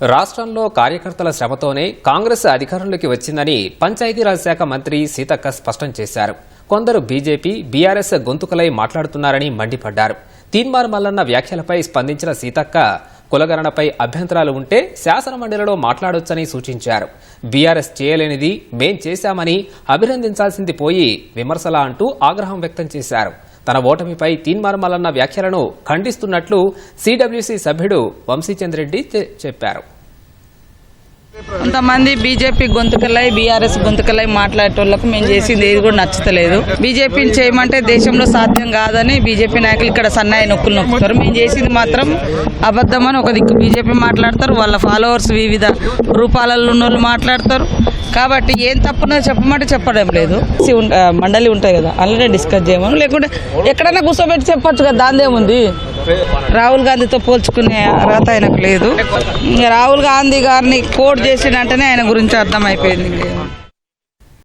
రాష్ట్రంలో కార్యకర్తల శ్రమతోనే కాంగ్రెస్ అధికారంలోకి వచ్చిందని పంచాయతీరాజ్ శాఖ మంత్రి సీతక్క స్పష్టం చేశారు. కొందరు బీజేపీ బీఆర్ఎస్ గొంతుకలై మాట్లాడుతున్నారని మండిపడ్డారు. తీన్మార్ మల్లన్న వ్యాఖ్యలపై స్పందించిన సీతక్క కులగణనపై అభ్యంతరాలు ఉంటే శాసనమండలిలో మాట్లాడొచ్చని సూచించారు. బీఆర్ఎస్ చేయలేనిది మేం చేశామని అభినందించాల్సింది పోయి విమర్శలా అంటూ ఆగ్రహం వ్యక్తం చేశారు. తన ఓటమిపై తీన్మారమాలన్న వ్యాఖ్యలను ఖండిస్తున్నట్లు సిడబ్ల్యూసీ సభ్యుడు వంశీచంద్రెడ్డి చెప్పారు. కొంతమంది బీజేపీ గొంతుకలై బీఆర్ఎస్ గొంతుకలై మాట్లాడేటోళ్ళకు మేము చేసింది ఏది కూడా నచ్చతలేదు. బీజేపీని చేయమంటే దేశంలో సాధ్యం కాదని బీజేపీ నాయకులు ఇక్కడ సన్నాయి నొక్కులు నొక్కుతారు. మేము చేసింది మాత్రం అబద్ధమని ఒక దిక్కు బీజేపీ మాట్లాడతారు. వాళ్ళ ఫాలోవర్స్ వివిధ రూపాలలో ఉన్న వాళ్ళు మాట్లాడతారు. కాబట్టి ఏం తప్పునో చెప్పమంటే చెప్పడం లేదు. సి ఉం- మండలి ఉంటాయి కదా అలానే డిస్కస్ చేయమని. లేకుంటే ఎక్కడైనా కూర్చోబెట్టి చెప్పొచ్చు కదా దాందేముంది రాహుల్ గాంధీతో పోల్చుకునే అర్హత ఆయనకు లేదు. రాహుల్ గాంధీ గారిని కోట్ చేసినంటేనే ఆయన గురించి అర్థమైపోయింది. ఇంకేం.